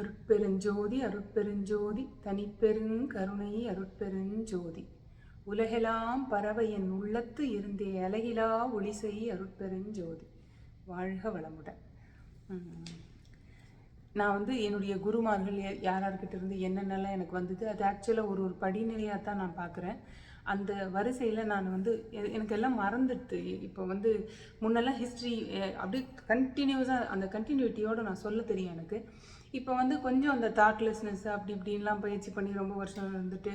அருட்பெருஞ்சோதி அருட்பெருஞ்சோதி தனிப்பெருங்கருணை அருட்பெருஞ்சோதி. உலகெலாம் பறவை என் உள்ளத்து இருந்தே அலகிலா ஒளிசை அருட்பெருஞ்சோதி. வாழ்க வளமுடன். நான் வந்து என்னுடைய குருமார்கள் யா- யார்கிட்ட இருந்து என்னென்னலாம் எனக்கு வந்தது அது ஆக்சுவலாக ஒரு ஒரு படிநிலையாக தான் நான் பார்க்குறேன் அந்த வரிசையில் நான் வந்து எனக்கு எல்லாம் மறந்துடுது இப்போ வந்து முன்னெல்லாம் ஹிஸ்ட்ரி அப்படியே கண்டினியூஸாக அந்த கண்டினியூட்டியோடு நான் சொல்ல தெரியும் எனக்கு. இப்போ வந்து கொஞ்சம் அந்த தாட்லெஸ்னஸ் அப்படி இப்படின்லாம் பயிற்சி பண்ணி ரொம்ப வருஷம் வந்துட்டு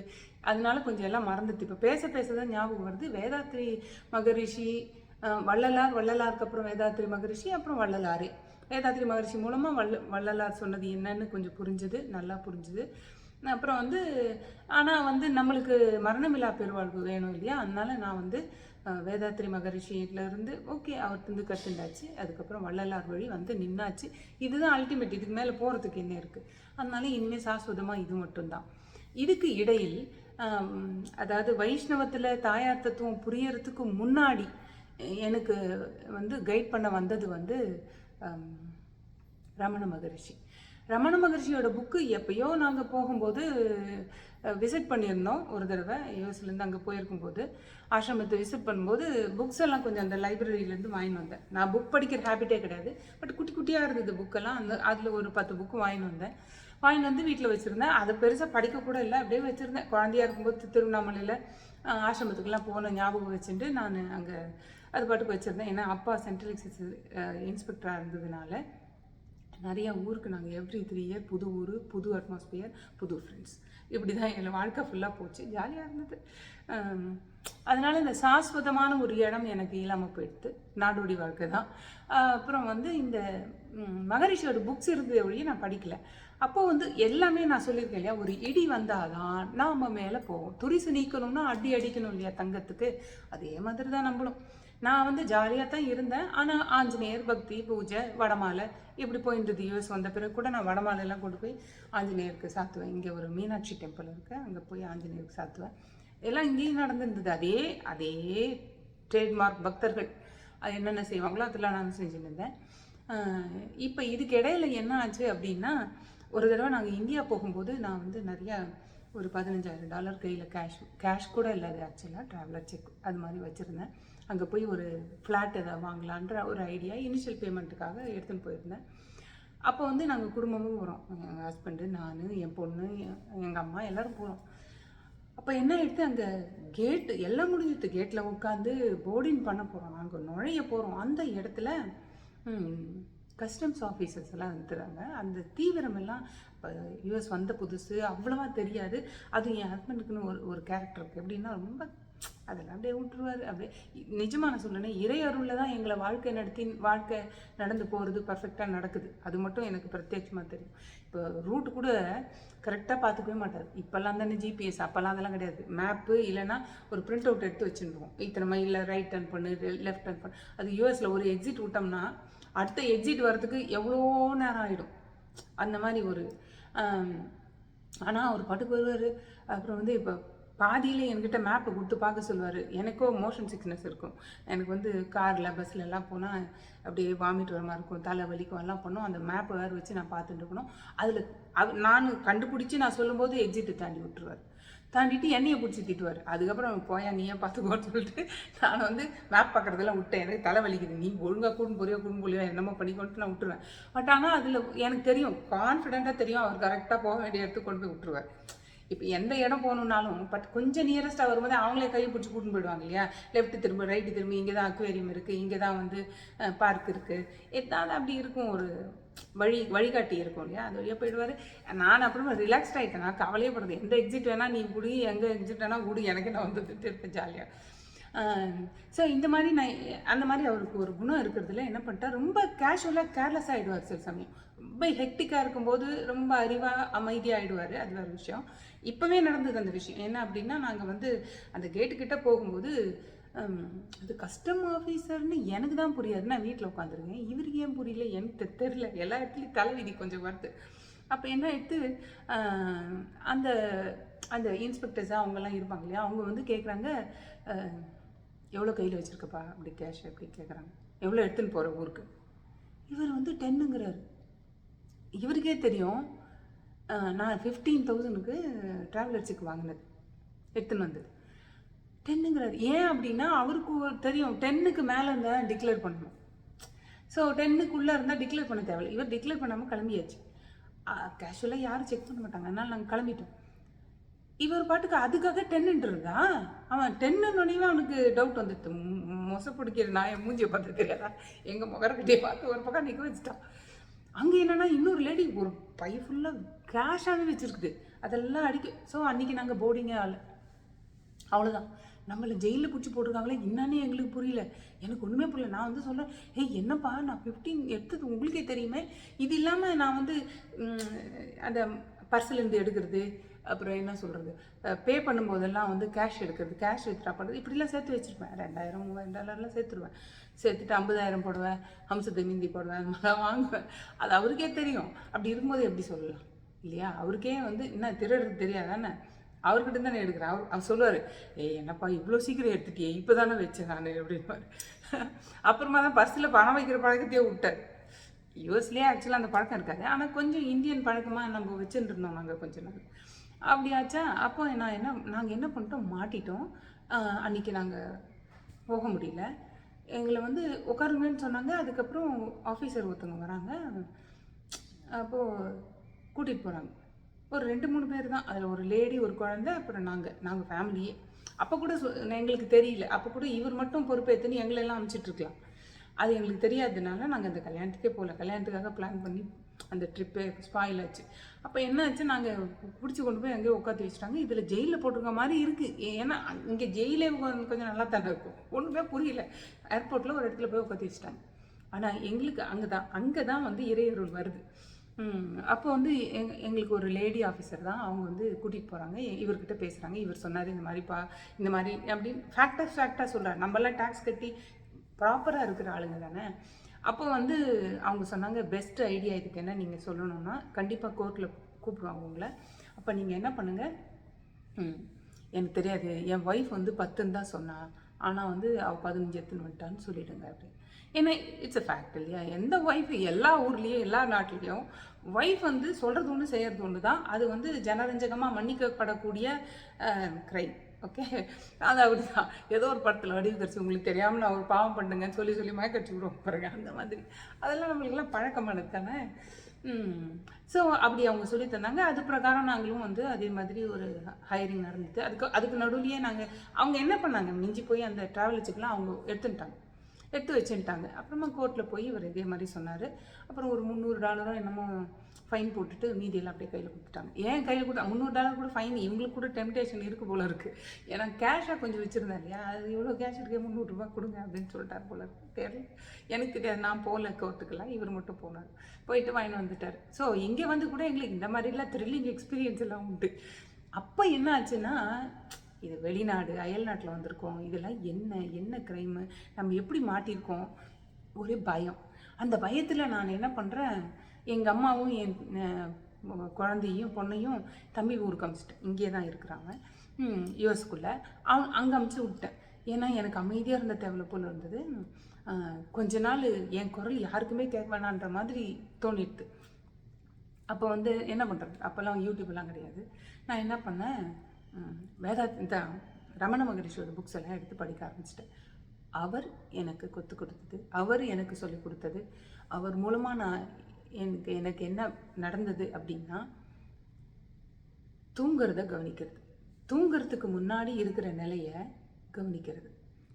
அதனால கொஞ்சம் எல்லாம் மறந்துட்டு இப்போ பேச பேச தான் ஞாபகம் வருது. வேதாத்ரி மகரிஷி வள்ளலார் வள்ளலாருக்கு அப்புறம் வேதாத்ரி மகரிஷி அப்புறம் வள்ளலாறு வேதாத்ரி மகரிஷி மூலமாக வள்ள வள்ளலார் சொன்னது என்னன்னு கொஞ்சம் புரிஞ்சுது நல்லா புரிஞ்சுது. அப்புறம் வந்து ஆனால் வந்து நம்மளுக்கு மரணமில்லா பெருவாழ்வு வேணும் இல்லையா? அதனால நான் வந்து வேதாத்ரி மகரிஷியிலேருந்து ஓகே ஓகே அவர்கிட்ட கற்றுண்டாச்சு அதுக்கப்புறம் வள்ளலார் வழி வந்து நின்னாச்சு. இதுதான் அல்டிமேட் இதுக்கு மேலே போகிறதுக்கு என்ன இருக்குது அதனால இனிமேல் சாஸ்வதமாக இது மட்டும்தான். இதுக்கு இடையில் அதாவது வைஷ்ணவத்தில் தாயார் தத்துவம் புரியறதுக்கு முன்னாடி எனக்கு வந்து கைட் பண்ண வந்தது வந்து ரமண மகரிஷி. ரமண மகர்ஷியோட புக்கு எப்பயோ நாங்கள் போகும்போது விசிட் பண்ணியிருந்தோம். ஒரு தடவை யூஎஸ்லேருந்து அங்கே போயிருக்கும்போது ஆசிரமத்தை விசிட் பண்ணும்போது புக்ஸ் எல்லாம் கொஞ்சம் அந்த லைப்ரரியிலேருந்து வாங்கின்னு வந்தேன். நான் புக் படிக்கிற ஹேபிட்டே கிடையாது. பட் குட்டி குட்டியாக இருந்தது புக்கெல்லாம் அந்த அதில் ஒரு பத்து புக்கு வாங்கின்னு வந்தேன். வாங்கிட்டு வந்து வீட்டில் வச்சுருந்தேன். அதை பெருசாக படிக்கக்கூட இல்லை. அப்படியே வச்சுருந்தேன். குழந்தையா இருக்கும்போது திருவண்ணாமலையில் ஆசிரமத்துக்கெல்லாம் போன ஞாபகம் வச்சுட்டு நான் அங்கே அது பாட்டுக்கு வச்சுருந்தேன். ஏன்னா அப்பா சென்ட்ரல் எக்ஸைஸ் இன்ஸ்பெக்டராக இருந்ததுனால. நிறையா ஊருக்கு நாங்கள் எவ்ரி த்ரீ இயர் புது ஊர் புது அட்மாஸ்பியர் புது ஃப்ரெண்ட்ஸ் இப்படி தான் எங்கள் வாழ்க்கை ஃபுல்லாக போச்சு. ஜாலியாக இருந்தது. அதனால் இந்த சாஸ்வதமான ஒரு இடம் எனக்கு இல்லாமல் போயிடுது. நாடோடி வாழ்க்கை தான். அப்புறம் வந்து இந்த மகரிஷியோட புக்ஸ் இருந்ததை ஒழிய நான் படிக்கலை. அப்போது வந்து எல்லாமே நான் சொல்லியிருக்கேன் இல்லையா? ஒரு இடி வந்தால் தான் நாம் மேலே போவோம். துரிசு நீக்கணும்னா அடி அடிக்கணும் இல்லையா தங்கத்துக்கு? அதே மாதிரி தான் நம்மளும். நான் வந்து ஜாலியாக தான் இருந்தேன். ஆனால் ஆஞ்சநேயர் பக்தி பூஜை வடமாலை இப்படி போயிருந்தது யூஎஸ் வந்த பிறகு கூட நான் வடமாலையெல்லாம் கொண்டு போய் ஆஞ்சநேயருக்கு சாத்துவேன். இங்கே ஒரு மீனாட்சி டெம்பிள் இருக்குது அங்கே போய் ஆஞ்சநேயருக்கு சாத்துவேன். எல்லாம் இங்கேயும் நடந்திருந்தது. அதே அதே ட்ரேட்மார்க் பக்தர்கள். அது என்னென்ன செய்வாங்களோ அதெல்லாம் நான் செஞ்சுட்டு இருந்தேன். இப்போ இதுக்கு இடையில என்ன ஆச்சு அப்படின்னா ஒரு தடவை நாங்கள் இந்தியா போகும்போது நான் வந்து நிறையா ஒரு பதினஞ்சாயிரம் டாலர் கையில் கேஷ் கேஷ் கூட இல்லை அது ஆக்சுவலாக ட்ராவலர் செக் அது மாதிரி வச்சுருந்தேன். அங்கே போய் ஒரு ஃப்ளாட் எதாவது வாங்கலான்ற ஒரு ஐடியா இனிஷியல் பேமெண்ட்டுக்காக எடுத்துன்னு போயிருந்தேன். அப்போ வந்து நாங்கள் குடும்பமும் போகிறோம் எங்கள் ஹஸ்பண்டு நான் என் பொண்ணு எங்கள் அம்மா எல்லோரும் போகிறோம் அப்போ என்ன எடுத்து அங்கே கேட்டு எல்லாம் முடிஞ்சிட்டு கேட்டில் உட்காந்து போர்டிங் பண்ண போகிறோம் நாங்கள் நுழைய போகிறோம் அந்த இடத்துல கஸ்டம்ஸ் ஆஃபீஸர்ஸ் எல்லாம் இருக்கிறாங்க அந்த தீவிரமெல்லாம் இப்போ யூஎஸ் வந்த புதுசு அவ்வளவா தெரியாது. அது என் ஹஸ்பண்டுக்குன்னு ஒரு ஒரு கேரக்டர் இருக்குது எப்படின்னா ரொம்ப அதெல்லாம் அப்படியே விட்டுருவார் அப்படியே நிஜமான நான் சொல்லேன் இறை அருளில் தான் எங்களை வாழ்க்கை நடத்தி வாழ்க்கை நடந்து போகிறது பர்ஃபெக்டாக நடக்குது. அது மட்டும் எனக்கு பிரத்யட்சமாக தெரியும். இப்போ ரூட் கூட கரெக்டாக பார்த்துக்கவே மாட்டார். இப்போல்லாம் தானே ஜிபிஎஸ் அப்போல்லாம் அதெல்லாம் கிடையாது. மேப்பு இல்லைன்னா ஒரு பிரிண்ட் அவுட் எடுத்து வச்சுருவோம் இத்தனை மைலில் ரைட் டர்ன் பண்ணு லெஃப்ட் டர்ன் பண்ணு. அது யூஎஸில் ஒரு எக்ஸிட் விட்டோம்னா அடுத்த எக்ஸிட் வர்றதுக்கு எவ்வளோ நேரம் ஆகிடும் அந்த மாதிரி ஒரு ஆனால் அவர் பாட்டுக்கு வருவார். அப்புறம் வந்து இப்போ பாதியில் என்கிட்ட மேப்பை கொடுத்து பார்க்க சொல்லுவார். எனக்கோ மோஷன் சிக்னஸ் இருக்கும். எனக்கு வந்து காரில் பஸ்ஸில் எல்லாம் போனால் அப்படியே வாமிட் வர மாதிரி இருக்கும். தலை வலிக்கும் எல்லாம் பண்ணோம். அந்த மேப்பை வேறு வச்சு நான் பார்த்துட்டு இருக்கணும். அதில் அது நான் கண்டுபிடிச்சி நான் சொல்லும்போது எக்ஸிட்டு தாண்டி விட்டுருவார். தாண்டிட்டு என்னையை பிடிச்சி திட்டுவார். அதுக்கப்புறம் போயா நீயே பார்த்துக்கோன்னு சொல்லிட்டு நான் வந்து மேப் பார்க்குறதெல்லாம் விட்டேன். எனக்கு தலை வலிக்குது. நீ ஒழுங்காக கூடும் பொரியா கூடும் பொரியா என்னமோ பண்ணிக்கொண்டு நான் விட்டுருவேன். பட் ஆனால் அதில் எனக்கு தெரியும். கான்ஃபிடென்ட்டாக தெரியும். அவர் கரெக்டாக போக வேண்டிய இடத்துக்கு கொண்டு போய் விட்டுருவார். இப்போ எந்த இடம் போகணுன்னாலும் பட் கொஞ்சம் நியரஸ்ட்டாக வரும்போது அவங்களே கையை பிடிச்சி கூட்டின்னு போயிடுவாங்க இல்லையா? லெஃப்ட் திரும்ப ரைட்டு திரும்ப இங்கே தான் அக்வேரியம் இருக்குது இங்கே தான் வந்து பார்க் இருக்குது எதாவது அப்படி இருக்கும் ஒரு வழி வழிகாட்டி இருக்கும் இல்லையா? அது வழியாக போயிடுவார். நான் அப்புறமா ரிலாக்ஸ்ட் ஆகிட்டேன் நான் கவலையே படுறது எந்த எக்ஸிட் வேணால் நீ குடி எங்கே எக்ஸிட் வேணால் குடி எனக்கு நான் வந்துட்டு இருப்பேன் ஜாலியாக ஸோ இந்த மாதிரி நான் அந்த மாதிரி அவருக்கு ஒரு குணம் இருக்கிறதுல என்ன பண்ணிட்டா ரொம்ப கேஷுவலாக கேர்லெஸ் ஆகிடுவார் சில சமயம். ரொம்ப ஹெக்டிக்காக இருக்கும்போது ரொம்ப அறிவாக அமைதியாகிடுவார் அது வேறு விஷயம். இப்போவே நடந்தது அந்த விஷயம். என்ன அப்படின்னா நாங்கள் வந்து அந்த கேட்டுக்கிட்ட போகும்போது அது கஸ்டம் ஆஃபீஸர்னு எனக்கு தான் புரியாது. நான் வீட்டில் உட்காந்துருக்கேன் இவருக்கு ஏன் புரியல? எனக்கு தெரில தெரியல. எல்லா இடத்துலையும் தலைவிதி கொஞ்சம் வருது. அப்போ என்ன எடுத்து அந்த அந்த இன்ஸ்பெக்டர்ஸாக அவங்கெல்லாம் இருப்பாங்க இல்லையா? அவங்க வந்து கேட்குறாங்க எவ்வளோ கையில் வச்சுருக்கப்பா? அப்படி கேஷ் அப்படி கேட்குறாங்க எவ்வளோ எடுத்துன்னு போகிற ஊருக்கு? இவர் வந்து டென்னுங்கிறாரு இவருக்கே தெரியும். நான் ஃபிஃப்டீன் தௌசண்ட்க்கு ட்ராவலர்ஸுக்கு வாங்கினது. எடுத்துன்னு வந்தது. டென்னுங்கிறாரு ஏன் அப்படின்னா அவருக்கு தெரியும். டென்னுக்கு மேலே இருந்தால் டிக்ளேர் பண்ணணும். ஸோ டென்னுக்குள்ளே இருந்தால் டிக்ளேர் பண்ண தேவையில்லை. இவர் டிக்ளேர் பண்ணாமல் கிளம்பியாச்சு. கேஷுவலாக யாரும் செக் பண்ண மாட்டாங்க. அதனால் நாங்கள் கிளம்பிட்டோம். இவர் பாட்டுக்கு அதுக்காக டென்னுட்டு இருந்தா அவன் டென்னுன்னொடனே அவனுக்கு டவுட் வந்துடுது மொசை பிடிக்கிற நான் என் மூஞ்சியை பார்த்து தெரியாதா எங்கள் முகரக்கிட்டே பார்த்து ஒரு பக்கம் நிற்க வச்சுட்டான். அங்கே என்னன்னா இன்னொரு லேடி ஒரு பை ஃபுல்லாக கேஷாகவே வச்சுருக்குது. அதெல்லாம் அடிக்க ஸோ அன்றைக்கி நாங்கள் போர்டிங்கே ஆள் அவ்வளோதான் நம்மளை ஜெயிலில் பிடிச்சி போட்டிருக்காங்களே என்னன்னு எங்களுக்கு புரியல. எனக்கு ஒன்றுமே புரியல. நான் வந்து சொல்கிறேன் ஏய் என்னப்பா நான் ஃபிஃப்டீன் எடுத்தது உங்களுக்கே தெரியுமே. இது இல்லாமல் நான் வந்து அந்த பர்ஸ்லேருந்து எடுக்கிறது அப்புறம் என்ன சொல்கிறது பே பண்ணும்போதெல்லாம் வந்து கேஷ் எடுக்கிறது கேஷ் வித்ரா பண்ணுறது இப்படிலாம் சேர்த்து வச்சுருப்பேன். ரெண்டாயிரம் மூவாயிரம் டாலர்லாம் சேர்த்துருவேன். சேர்த்துட்டு ஐம்பதாயிரம் போடுவேன் அம்சத்தை மிந்தி போடுவேன் அந்த மாதிரிலாம் வாங்குவேன். அது அவருக்கே தெரியும். அப்படி இருக்கும்போது எப்படி சொல்லலாம்? இல்லையா? அவருக்கே வந்து என்ன திருடுறது தெரியாதானே அவர்கிட்ட தானே எடுக்கிறேன். அவர் அவர் சொல்லுவார் ஏய் என்னப்பா இவ்வளோ சீக்கிரம் எடுத்துட்டியே? இப்போ தானே வச்சேன் நான் அப்படின்பாரு அப்புறமா தான் பர்ஸில் பணம் வைக்கிற பழக்கத்தையே விட்டார் யூஎஸ்லேயே ஆக்சுவலாக அந்த பழக்கம் இருக்காது. ஆனால் கொஞ்சம் இந்தியன் பழக்கமாக நம்ம வச்சுட்டு இருந்தோம் நாங்கள் கொஞ்சம் நாள் அப்படியாச்சா அப்போ நான் என்ன நாங்கள் என்ன பண்ணிட்டோம்? மாட்டிட்டோம். அன்றைக்கி நாங்கள் போக முடியல. எங்களை வந்து உட்காருங்கன்னு சொன்னாங்க. அதுக்கப்புறம் ஆஃபீஸர் ஒருத்தவங்க வராங்க. அப்போது கூட்டிகிட்டு போகிறாங்க ஒரு ரெண்டு மூணு பேர் தான். அதில் ஒரு லேடி ஒரு குழந்தை அப்புறம் நாங்கள் நாங்கள் ஃபேமிலியே அப்போ கூட சொ- எங்களுக்கு தெரியல. அப்போ கூட இவர் மட்டும் பொறுப்பேற்றுன்னு எங்களெல்லாம் அனுப்பிச்சிட்ருக்கலாம் அது எங்களுக்கு தெரியாததுனால நாங்கள் அந்த கல்யாணத்துக்கே போகல. கல்யாணத்துக்காக பிளான் பண்ணி அந்த ட்ரிப்பே ஸ்பாயில் ஆச்சு. அப்போ என்ன ஆச்சு நாங்கள் பிடிச்சி கொண்டு போய் அங்கேயே உட்காந்து வச்சுட்டாங்க. இதில் ஜெயிலில் போட்டிருக்க மாதிரி இருக்குது ஏன்னா இங்கே ஜெயிலே கொஞ்சம் கொஞ்சம் நல்லா தானே இருக்கும். ஒன்றுமே புரியல. ஏர்போர்ட்டில் ஒரு இடத்துல போய் உட்காந்து வச்சுட்டாங்க. ஆனால் எங்களுக்கு அங்கே தான் அங்கே தான் வந்து இறையருள் வருது அப்போ வந்து எங் எங்களுக்கு ஒரு லேடி ஆஃபீஸர் தான் அவங்க வந்து கூட்டிகிட்டு போகிறாங்க இவர்கிட்ட பேசுகிறாங்க இவர் சொன்னார் இந்த மாதிரிப்பா இந்த மாதிரி அப்படின்னு. ஃபேக்டாக ஃபேக்டாக சொல்கிறார் நம்மளாம் டேக்ஸ் கட்டி ப்ராப்பராக இருக்கிற ஆளுங்க தானே. அப்போ வந்து அவங்க சொன்னாங்க பெஸ்ட் ஐடியா இதுக்கு என்ன நீங்கள் சொல்லணும்னா கண்டிப்பாக கோர்ட்டில் கூப்பிடுவாங்க உங்களை. அப்போ நீங்கள் என்ன பண்ணுங்கள் எனக்கு தெரியாது. என் ஒய்ஃப் வந்து பத்துன்னு தான் சொன்னான் ஆனால் வந்து அவள் பதினஞ்சு எடுத்துன்னு வந்துட்டான்னு சொல்லிடுங்க அப்படி ஏன்னா இட்ஸ் அ ஃபேக்ட் இல்லையா? எந்த ஒய்ஃப் எல்லா ஊர்லேயும் எல்லா நாட்டிலையும் ஒய்ஃப் வந்து சொல்கிறது ஒன்று செய்கிறது ஒன்று தான் அது வந்து ஜனரஞ்சகமாக மன்னிக்கப்படக்கூடிய க்ரைம் ஓகே? அது அப்படிதான். ஏதோ ஒரு படத்தில் வடிவு உங்களுக்கு தெரியாமல் நான் ஒரு பாவம் பண்ணுங்கன்னு சொல்லி சொல்லி மயக்கடிச்சு விடுவோம் பாருங்க. அந்த மாதிரி. அதெல்லாம் நம்மளுக்கெல்லாம் பழக்கமானது தானே ஸோ அப்படி அவங்க சொல்லி தந்தாங்க. அது பிரகாரம் நாங்களும் வந்து அதே மாதிரி ஒரு ஹையரிங் நடந்தது. அதுக்கு அதுக்கு நடுவுலையே நாங்கள் அவங்க என்ன பண்ணாங்க? மிஞ்சி போய் அந்த ட்ராவல் வச்சுக்கெலாம் அவங்க எடுத்துட்டாங்க எடுத்து வச்சுட்டாங்க அப்புறமா கோர்ட்டில் போய் இவர் இதே மாதிரி சொன்னார். அப்புறம் ஒரு முந்நூறு டாலரோ என்னமோ ஃபைன் போட்டுட்டு மீதியெல்லாம் அப்படியே கையில் கொடுத்துட்டாங்க. ஏன் கையில் கொடுத்தா? முந்நூறு டாலர் கூட ஃபைன் இவங்களுக்கு கூட டெம்டேஷன் இருக்குது போல இருக்குது ஏன்னா கேஷாக கொஞ்சம் வச்சுருந்தேன் இல்லையா? அது இவ்வளோ கேஷ் இருக்கே? முந்நூறுரூவா கொடுங்க அப்படின்னு சொல்லிட்டார் போல இருக்கு. தெரியல. எனக்கு தெரியாது. நான் போகல கோர்ட்டுக்கெல்லாம் இவர் மட்டும் போனார். போயிட்டு வாங்கிட்டு வந்துட்டார். ஸோ இங்கே வந்து கூட எங்களுக்கு இந்த மாதிரிலாம் த்ரில்லிங் எக்ஸ்பீரியன்ஸ் எல்லாம் உண்டு. அப்போ என்ன ஆச்சுன்னா இது வெளிநாடு அயல் நாட்டில் வந்திருக்கோம். இதெல்லாம் என்ன என்ன க்ரைமு நம்ம எப்படி மாட்டியிருக்கோம்? ஒரே பயம். அந்த பயத்தில் நான் என்ன பண்ணுறேன் எங்கள் அம்மாவும் என் குழந்தையும் பொண்ணையும் தம்பி ஊருக்கு அமிச்சிட்டேன். இங்கே தான் இருக்கிறாங்க. யூஎஸ்குள்ளே அவன் அங்கே அமுச்சு விட்டேன் ஏன்னா எனக்கு அமைதியாக இருந்த தேவை போல் இருந்தது. கொஞ்ச நாள் என் குரல் யாருக்குமே கேட்க வேணான்ற மாதிரி தோணிடுது. அப்போ வந்து என்ன பண்ணுறது அப்போல்லாம் யூடியூப்லாம் கிடையாது. நான் என்ன பண்ணேன்? வேதா இந்த ரமண மகரிஷியோட புக்ஸ் எல்லாம் எடுத்து படிக்க ஆரம்பிச்சிட்டேன். அவர் எனக்கு கொத்து கொடுத்தது அவர் எனக்கு சொல்லி கொடுத்தது அவர் மூலமாக நான் எனக்கு எனக்கு என்ன நடந்தது அப்படின்னா தூங்குறத கவனிக்கிறது. தூங்குறதுக்கு முன்னாடி இருக்கிற நிலையை கவனிக்கிறது.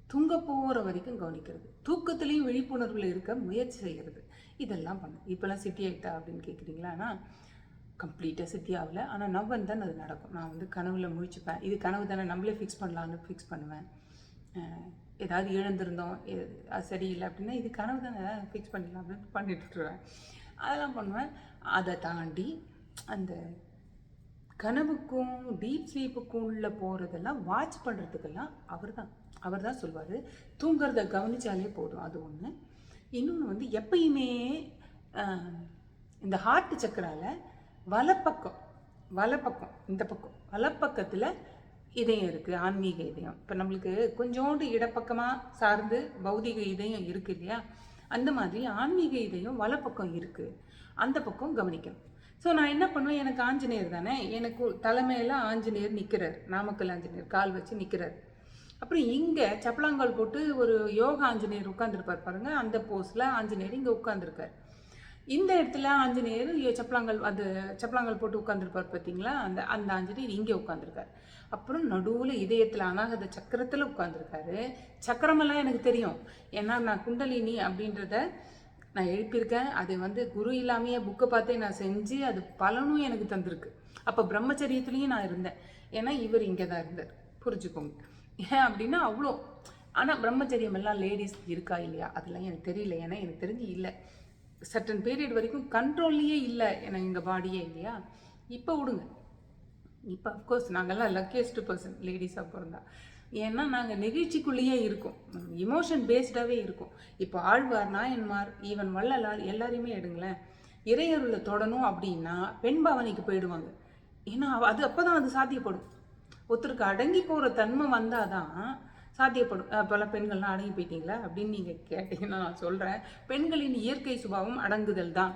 தூங்க போகிற வரைக்கும் கவனிக்கிறது. தூக்கத்துலேயும் விழிப்புணர்வில் இருக்க முயற்சி செய்கிறது. இதெல்லாம் பண்ணு. இப்போல்லாம் சிட்டி ஆகிட்டா அப்படின்னு கேட்குறீங்களா ஆனால் கம்ப்ளீட்டாக சித்தி ஆகல. ஆனால் நவ்வன் தான் அது நடக்கும். நான் வந்து கனவுல முழிச்சுப்பேன். இது கனவு தானே நம்மளே ஃபிக்ஸ் பண்ணலான்னு ஃபிக்ஸ் பண்ணுவேன். ஏதாவது இழந்திருந்தோம் எ- அது சரியில்லை அப்படின்னா இது கனவு தானே ஃபிக்ஸ் பண்ணிடலாம் அப்படின்னு பண்ணிட்டுருவேன் அதெல்லாம் பண்ணுவேன். அதை தாண்டி அந்த கனவுக்கும் டீப் ஸ்லீப்புக்கும் உள்ளே போகிறதெல்லாம் வாட்ச் பண்ணுறதுக்கெல்லாம் அவர் தான். அவர் தான் சொல்லுவார் தூங்குறத கவனிச்சாலே போதும். அது ஒன்று இன்னொன்று வந்து எப்பயுமே இந்த ஹார்ட் சக்கரால் வலப்பக்கம் வலப்பக்கம் இந்த பக்கம். வலப்பக்கத்தில் இதயம் இருக்குது ஆன்மீக இதயம். இப்போ நம்மளுக்கு கொஞ்சோண்டு இடப்பக்கமாக சார்ந்து பௌதிக இதயம் இருக்குது இல்லையா? அந்த மாதிரி ஆன்மீக இதயம் வலப்பக்கம் இருக்குது அந்த பக்கம் கவனிக்கணும். ஸோ நான் என்ன பண்ணுவேன்? எனக்கு ஆஞ்சநேயர் தானே? எனக்கு தலைமையில் ஆஞ்சநேயர் நிற்கிறார் நாமக்கல் ஆஞ்சநேயர் கால் வச்சு நிற்கிறார் அப்புறம் இங்கே சப்பலாங்கால் போட்டு ஒரு யோகா ஆஞ்சநேயர் உட்காந்துருப்பார் பாருங்கள் அந்த போஸில் ஆஞ்சநேயர் இங்கே உட்காந்துருக்கார் இந்த இடத்துல ஆஞ்சநேயர் செப்பலாங்கல் அது சப்பலாங்கல் போட்டு உட்காந்துருப்பார் பார்த்தீங்களா? அந்த அந்த ஆஞ்சநேயர் இங்கே உட்காந்துருக்கார் அப்புறம் நடுவில் இதயத்தில் அனாகத சக்கரத்தில் உட்காந்துருக்காரு சக்கரமெல்லாம் எனக்கு தெரியும். ஏன்னா நான் குண்டலினி அப்படின்றத நான் எழுப்பியிருக்கேன். அது வந்து குரு இல்லாமையே புக்கை பார்த்தே நான் செஞ்சு அது பலனும் எனக்கு தந்திருக்கு. அப்போ பிரம்மச்சரியத்துலேயும் நான் இருந்தேன். ஏன்னா இவர் இங்கே தான் இருந்தார். புரிஞ்சுக்கோங்க. ஏன் அப்படின்னா அவ்வளோ ஆனால் பிரம்மச்சரியம் எல்லாம் லேடிஸ் இருக்கா இல்லையா? அதெல்லாம் எனக்கு தெரியல. ஏன்னா எனக்கு தெரிஞ்சு இல்லை. சர்டன் பீரியட் வரைக்கும் கண்ட்ரோல்லையே இல்லை எனக்கு எங்கள் பாடியே இல்லையா? இப்போ விடுங்க இப்போ அஃப்கோர்ஸ் நாங்கள்லாம் லக்கியஸ்ட் பர்சன் லேடிஸாக பிறந்தா. ஏன்னா நாங்கள் நெகிழ்ச்சிக்குள்ளேயே இருக்கோம். இமோஷன் பேஸ்டாகவே இருக்கும். இப்போ ஆழ்வார் நாயன்மார் ஈவன் வள்ளலார் எல்லாரையுமே எடுங்களேன். இறையருளை தொடணும் அப்படின்னா பெண் பாவனைக்கு போயிடுவாங்க. ஏன்னா அது அப்போ தான் அது சாத்தியப்படும். ஒருத்தருக்கு அடங்கி போகிற தன்மை வந்தால் தான் சாத்தியப்படும். அப்போல்லாம் பெண்கள்லாம் அடங்கி போயிட்டீங்களா அப்படின்னு நீங்கள் கேட்டீங்கன்னா நான் சொல்கிறேன் பெண்களின் இயற்கை சுபாவம் அடங்குதல் தான்.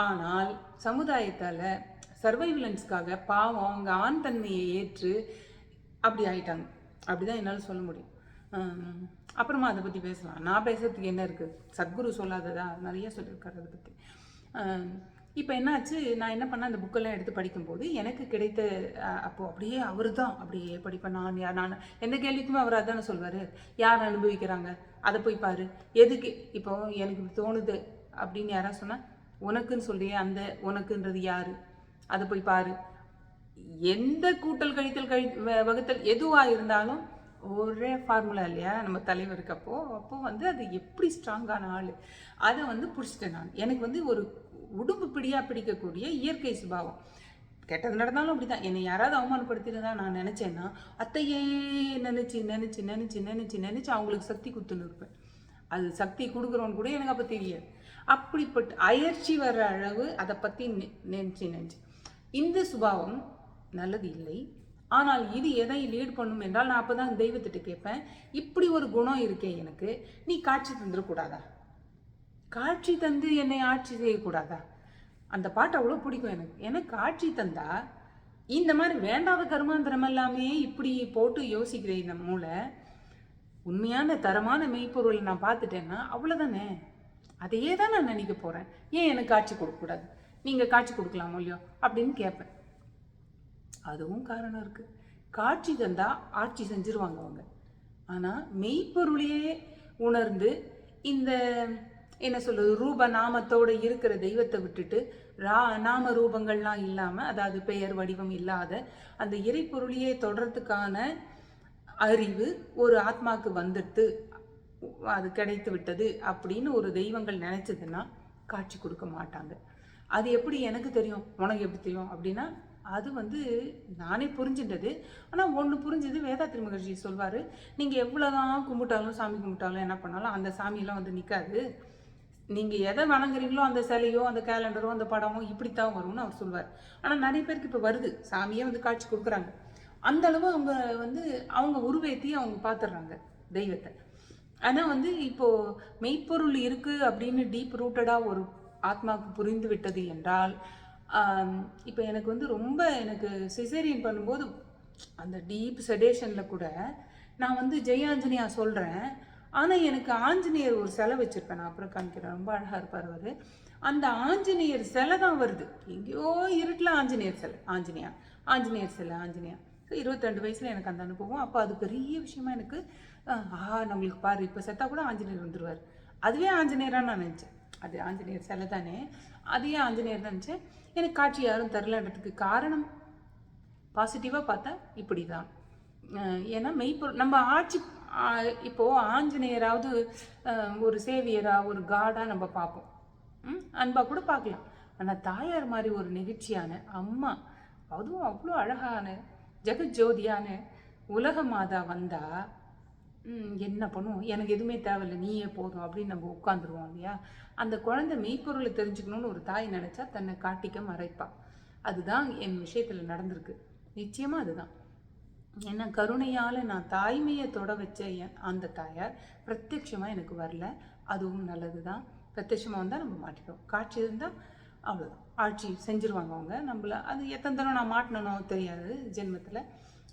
ஆனால் சமுதாயத்தால் சர்வைவலன்ஸ்க்காக பாவம் அவங்க ஆண் தன்மையை ஏற்று அப்படி ஆயிட்டாங்க. அப்படிதான் என்னால் சொல்ல முடியும். அப்புறமா அதை பற்றி பேசலாம். நான் பேசுறதுக்கு என்ன இருக்குது சத்குரு சொல்லாததா? நிறைய சொல்லியிருக்காரு அதை பற்றி இப்போ என்னாச்சு? நான் என்ன பண்ணேன்? அந்த புக்கெல்லாம் எடுத்து படிக்கும்போது எனக்கு கிடைத்த அப்போது அப்படியே அவர் தான் அப்படியே படிப்பேன். நான் யார் நான் எந்த கேள்விக்குமே அவர் அதானே சொல்வார். யார் அனுபவிக்கிறாங்க? அதை போய் பாரு. எதுக்கு? இப்போ எனக்கு இப்படி தோணுது அப்படின்னு யாராவது சொன்னால் உனக்குன்னு சொல்றியே அந்த உனக்குன்றது யார்? அதை போய் பாரு. எந்த கூட்டல் கழித்தல் கழி வ- வகுத்தல் எதுவாக இருந்தாலும் ஒரே ஃபார்முலா இல்லையா? நம்ம தலைவருக்கு அப்போது அப்போது வந்து அது எப்படி ஸ்ட்ராங்கான ஆள்? அதை வந்து பிடிச்சிட்டேன் நான். எனக்கு வந்து ஒரு உடும்பு பிடியா பிடிக்கக்கூடிய இயற்கை சுபாவம். கெட்டது நடந்தாலும் அப்படிதான். என்னை யாராவது அவமானப்படுத்தினதா நான் நினச்சேன்னா அத்தையே நினச்சி நினச்சி நினச்சி நினச்சி நினச்சி அவங்களுக்கு சக்தி குத்துன்னு இருப்பேன். அது சக்தி கொடுக்குறோன்னு கூட எனக்கு அப்போ தெரியாது. அப்படிப்பட்ட அயற்சி வர்ற அளவு அதை பற்றி நினச்சி நினச்சி. இந்த சுபாவம் நல்லது இல்லை. ஆனால் இது எதை லீட் பண்ணும் என்றால் நான் அப்போ தான் தெய்வத்திட்ட கேட்பேன். இப்படி ஒரு குணம் இருக்கே எனக்கு. நீ காட்சி தந்துடக்கூடாதா காட்சி தந்து என்னை ஆட்சி செய்யக்கூடாதா? அந்த பாட்டு அவ்வளோ பிடிக்கும் எனக்கு. ஏன்னா காட்சி தந்தா இந்த மாதிரி வேண்டாத கருமாந்திரம் எல்லாமே இப்படி போட்டு யோசிக்கிற இந்த மூளை. உண்மையான தரமான மெய்ப்பொருளை நான் பார்த்துட்டேன்னா அவ்வளோதானே அதையே தான் நான் நினைக்க போகிறேன் ஏன் எனக்கு காட்சி கொடுக்கக்கூடாது? நீங்கள் காட்சி கொடுக்கலாமோ இல்லையோ அப்படின்னு கேட்பேன். அதுவும் காரணம் இருக்குது காட்சி தந்தா ஆட்சி செஞ்சிருவாங்க அவங்க. ஆனால் மெய்ப்பொருளையே உணர்ந்து இந்த என்ன சொல்றது ரூப நாமத்தோடு இருக்கிற தெய்வத்தை விட்டுட்டு ரா நாம ரூபங்கள்லாம் இல்லாமல் அதாவது பெயர் வடிவம் இல்லாத அந்த இறைப்பொருளையே தொடர்றதுக்கான அறிவு ஒரு ஆத்மாக்கு வந்துட்டு அது கிடைத்து விட்டது அப்படின்னு ஒரு தெய்வங்கள் நினைச்சதுன்னா காட்சி கொடுக்க மாட்டாங்க. அது எப்படி எனக்கு தெரியும் உனக்கு எப்படி தெரியும் அப்படின்னா அது வந்து நானே புரிஞ்சின்றது ஆனால் ஒன்று புரிஞ்சது வேதாத்திரி மகர்ஷி சொல்வார் நீங்கள் எவ்வளோதான் கும்பிட்டாலும் சாமி கும்பிட்டாலும் என்ன பண்ணாலும் அந்த சாமியெல்லாம் வந்து நிற்காது நீங்கள் எதை வணங்குறீங்களோ அந்த சிலையோ அந்த கேலண்டரோ அந்த படமோ இப்படித்தான் வரும்னு அவர் சொல்வார். ஆனால் நிறைய பேருக்கு இப்போ வருது. சாமியே வந்து காட்சி கொடுக்குறாங்க. அந்த அளவு அவங்க வந்து அவங்க உருவேத்தி அவங்க பார்த்துடுறாங்க தெய்வத்தை. ஆனால் வந்து இப்போது மெய்ப்பொருள் இருக்குது அப்படின்னு டீப் ரூட்டடாக ஒரு ஆத்மாவுக்கு புரிந்து விட்டது என்றால் இப்போ எனக்கு வந்து ரொம்ப எனக்கு சிசேரியன் பண்ணும்போது அந்த டீப் செடேஷனில் கூட நான் வந்து ஜெயாஞ்சனியா சொல்கிறேன் ஆனால் எனக்கு ஆஞ்சநேயர் ஒரு சிலை வச்சுருப்பேன். நான் அப்புறம் காமிக்கிறேன். ரொம்ப அழகாக இருப்பார் அவர். அந்த ஆஞ்சநேயர் சிலை தான் வருது. எங்கேயோ இருட்டில் ஆஞ்சநேயர் சிலை. ஆஞ்சநேயா. ஆஞ்சநேயர் சிலை ஆஞ்சநேயா. ஸோ இருபத்திரெண்டு வயசில் எனக்கு அந்த அனுபவம். அப்போ அது பெரிய விஷயமா எனக்கு ஆஹா நம்மளுக்கு பாரு இப்போ செத்தா கூட ஆஞ்சநேயர் வந்துடுவார் அதுவே ஆஞ்சநேயராக நான் நினச்சேன். அது ஆஞ்சநேயர் சிலை தானே. அதையே ஆஞ்சநேயர் நினச்சேன். எனக்கு காட்சி யாரும் தரலன்றதுக்கு காரணம் பாசிட்டிவாக பார்த்தா இப்படி தான் ஏன்னா மெய்ப்பொருள் நம்ம ஆட்சி இப்போது ஆஞ்சநேயராவது ஒரு சேவியராக ஒரு காடாக நம்ம பார்ப்போம். அன்பாக கூட பார்க்கலாம். ஆனால் தாயார் மாதிரி ஒரு நெகிழ்ச்சியான அம்மா அதுவும் அவ்வளோ அழகான ஜெகஜோதியான உலக மாதா வந்தால் என்ன பண்ணுவோம் எனக்கு எதுவுமே தேவையில்லை நீயே போதும் அப்படின்னு நம்ம உட்காந்துருவோம் இல்லையா? அந்த குழந்தை மெய்ப்பொருளை தெரிஞ்சுக்கணும்னு ஒரு தாய் நினச்சா தன்னை காட்டிக்க மறைப்பா. அதுதான் என் விஷயத்தில் நடந்திருக்கு. நிச்சயமாக அதுதான். என்ன கருணையால் நான் தாய்மையை தொட வச்ச என் அந்த தாயார் பிரத்யட்சமாக எனக்கு வரல. அதுவும் நல்லது தான் பிரத்யட்சமாக வந்தால் நம்ம மாட்டிக்கிறோம் காட்சி இருந்தால் அவ்வளோதான் ஆட்சி செஞ்சுருவாங்க அவங்க. நம்மள அது எத்தனை தடவை நான் மாட்டினனோ தெரியாது ஜென்மத்தில்.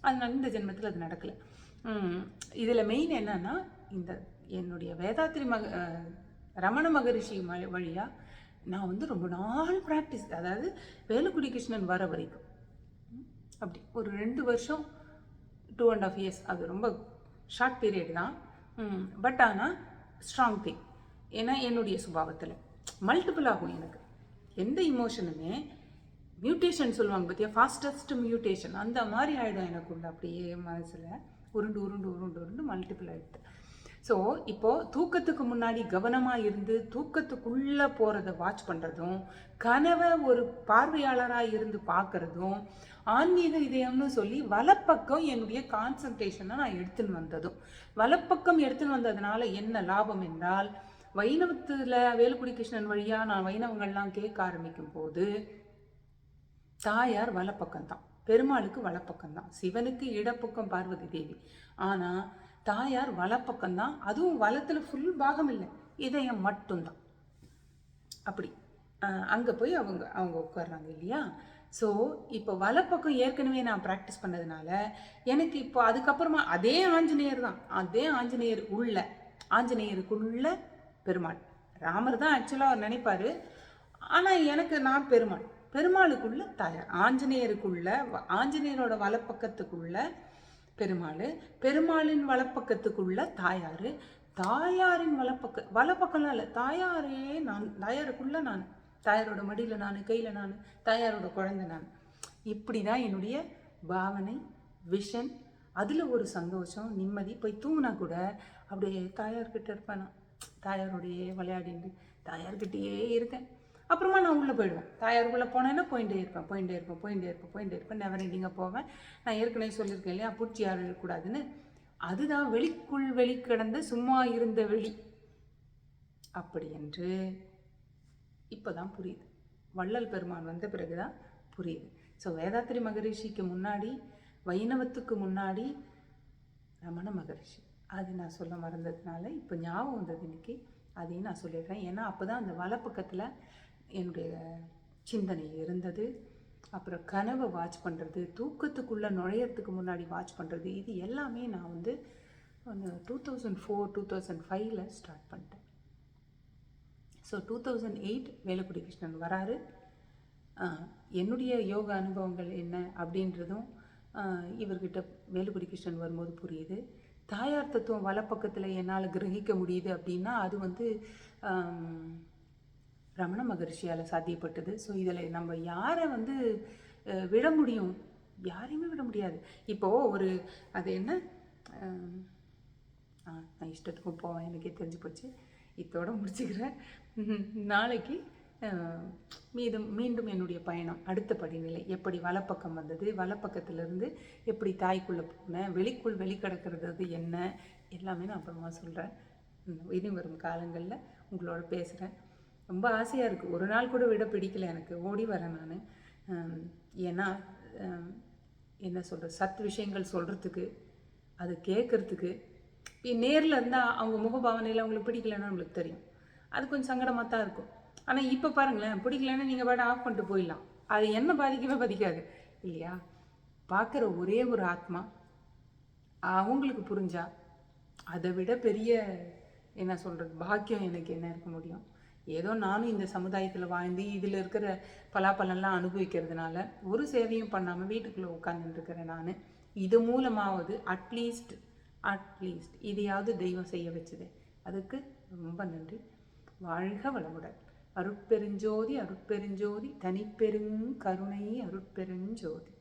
அதனால இந்த ஜென்மத்தில் அது நடக்கலை. இதில் மெயின் என்னன்னா இந்த என்னுடைய வேதாத்திரி மக ரமண மகரிஷி வழியாக நான் வந்து ரொம்ப நாள் ப்ராக்டிஸ் அதாவது வேலுக்குடி கிருஷ்ணன் வர வரைக்கும். அப்படி ஒரு ரெண்டு வருஷம் டூ அண்ட் ஆஃப் இயர்ஸ் அது ரொம்ப ஷார்ட் பீரியட் தான். பட் ஆனால் ஸ்ட்ராங் திங் ஏன்னா என்னுடைய சுபாவத்தில். மல்டிபிள் ஆகும் எனக்கு. எந்த இமோஷனுமே மியூட்டேஷன் சொல்லுவாங்க பார்த்தியா ஃபாஸ்டஸ்ட் மியூட்டேஷன் அந்த மாதிரி ஆகிடும் எனக்குள்ள அப்படியே மனசில். உருண்டு உருண்டு உருண்டு உருண்டு மல்டிபிள் ஆகிடுது ஸோ இப்போது தூக்கத்துக்கு முன்னாடி கவனமாக இருந்து தூக்கத்துக்குள்ளே போகிறத வாட்ச் பண்ணுறதும் கனவை ஒரு பார்வையாளராக இருந்து பார்க்குறதும் ஆன்மீக இதயம்னு சொல்லி வலப்பக்கம் என்னுடைய கான்சன்ட்ரேஷனை நான் எடுத்துன்னு வந்ததும். வலப்பக்கம் எடுத்துன்னு வந்ததுனால என்ன லாபம் என்றால் வைணவத்தில் வேலுக்குடி கிருஷ்ணன் வழியாக நான் வைணவங்கள்லாம் கேட்க ஆரம்பிக்கும் போது தாயார் வலப்பக்கம்தான். பெருமாளுக்கு வலப்பக்கம்தான். சிவனுக்கு இடப்பக்கம் பார்வதி தேவி. ஆனால் தாயார் வலப்பக்கம்தான். அதுவும் வலத்தில் ஃபுல் பாகம் இல்லை. இதயம் மட்டும்தான். அப்படி. அங்கே போய் அவங்க அவங்க உட்கார்றாங்க இல்லையா? ஸோ இப்போ வலப்பக்கம் ஏற்கனவே நான் ப்ராக்டிஸ் பண்ணதுனால எனக்கு இப்போ அதுக்கப்புறமா அதே ஆஞ்சநேயர் தான். அதே ஆஞ்சநேயர் உள்ள ஆஞ்சநேயருக்குள்ள பெருமாள். ராமர் தான் ஆக்சுவலாக அவர் நினைப்பார். ஆனால் எனக்கு நான் பெருமாள். பெருமாளுக்குள்ள தாயார். ஆஞ்சநேயருக்குள்ள வ- ஆஞ்சநேயரோட வலப்பக்கத்துக்குள்ள பெருமாள். பெருமாளின் வலப்பக்கத்துக்குள்ள தாயார். தாயாரின் வலப்பக்க வலப்பக்கம்லாம் இல்லை. தாயாரே நான் தாயாருக்குள்ளே நான் தாயாரோட மடியில் நான் கையில் நான் தாயாரோட குழந்தை நான். இப்படி தான் என்னுடைய பாவனை விஷன் அதில் ஒரு சந்தோஷம் நிம்மதி. போய் தூங்கினா கூட அப்படியே தாயார்கிட்ட இருப்பேன். நான் தாயாரோடையே விளையாடிட்டு தாயார்கிட்டேயே இருக்கேன். அப்புறமா நான் உள்ளே போயிடுவேன். தாயாருக்குள்ளே போனேன்னா போயிட்டே இருப்பேன் போயிட்டே இருப்பேன் போயிட்டே இருப்பேன் போயிட்டே இருப்பேன். நெவர் எண்டிங்காக போவேன். நான் ஏற்கனவே சொல்லியிருக்கேன் இல்லையா பூச்சி யாரும் இருக்கக்கூடாதுன்னு. அதுதான் வெளிக்குள் வெளி கிடந்த சும்மா இருந்த வெளி. அப்படி என்று இப்போ தான் புரியுது. வள்ளல் பெருமான் வந்த பிறகு தான் புரியுது. ஸோ வேதாத்திரி மகரிஷிக்கு முன்னாடி வைணவத்துக்கு முன்னாடி ரமண மகரிஷி. அது நான் சொல்ல மறந்ததுனால இப்போ ஞாபகம் வந்தது இன்னைக்கு. அதையும் நான் சொல்லிடுறேன். ஏன்னா அப்போ தான் அந்த வலப்பக்கத்தில் என்னுடைய சிந்தனை இருந்தது. அப்புறம் கனவை வாட்ச் பண்ணுறது தூக்கத்துக்குள்ளே நுழையறதுக்கு முன்னாடி வாட்ச் பண்ணுறது இது எல்லாமே நான் வந்து two thousand four two thousand ஃபைவ்ல ஸ்டார்ட் பண்ணிட்டேன். So two thousand eight Velukkudi Krishnan வராரு. என்னுடைய யோக அனுபவங்கள் என்ன அப்படின்றதும் இவர்கிட்ட வேலுக்குடி கிருஷ்ணன் வரும்போது புரியுது. தாயார் தத்துவம் வலப்பக்கத்தில் என்னால் கிரகிக்க முடியுது அப்படின்னா அது வந்து ரமண மகரிஷியால் சாத்தியப்பட்டது. ஸோ இதில் நம்ம யாரை வந்து விட முடியும்? யாரையுமே விட முடியாது. இப்போது ஒரு அது என்ன? நான் இஷ்டத்துக்கும் போவேன். எனக்கே தெரிஞ்சு போச்சு. இதோட முடிச்சுக்கிறேன். நாளைக்கு மீதும் மீண்டும் என்னுடைய பயணம். அடுத்த படிநிலை. எப்படி வலப்பக்கம் வந்தது? வலப்பக்கத்திலிருந்து எப்படி தாய்க்குள்ளே போனேன்? வெளிக்குள் வெளிக்கடக்கிறது என்ன? எல்லாமே நான் அப்புறமா சொல்கிறேன் இனி வரும் காலங்களில் உங்களோட பேசுகிறேன் ரொம்ப ஆசையாக இருக்குது ஒரு நாள் கூட விட பிடிக்கல எனக்கு. ஓடி வரேன் நான். ஏன்னா என்ன சொல்கிறது சத் விஷயங்கள் சொல்கிறதுக்கு அது கேட்குறதுக்கு நேரில் இருந்தால் அவங்க முகபாவனையில் அவங்களுக்கு பிடிக்கலன்னா நம்மளுக்கு தெரியும். அது கொஞ்சம் சங்கடமாக தான் இருக்கும். ஆனால் இப்போ பாருங்களேன் பிடிக்கலன்னா நீங்கள் பாட ஆஃப் பண்ணிட்டு போயிடலாம். அது என்ன பாதிக்கவே பாதிக்காது. இல்லையா? பார்க்குற ஒரே ஒரு ஆத்மா அவங்களுக்கு புரிஞ்சா அதை விட பெரிய என்ன சொல்கிறது பாக்கியம் எனக்கு என்ன இருக்க முடியும்? ஏதோ நானும் இந்த சமுதாயத்தில் வாழ்ந்து இதில் இருக்கிற பலாப்பழம்லாம் அனுபவிக்கிறதுனால ஒரு சேவையும் பண்ணாமல் வீட்டுக்குள்ளே உட்காந்துருக்கிறேன் நான். இது மூலமாவது அட்லீஸ்ட் அட்லீஸ்ட் இதையாவது தெய்வம் செய்ய வச்சுது. அதுக்கு ரொம்ப நன்றி. வாழ்க வளமுடன். அருட்பெருஞ்சோதி அருட்பெருஞ்சோதி தனிப்பெருங் கருணை அருட்பெருஞ்சோதி.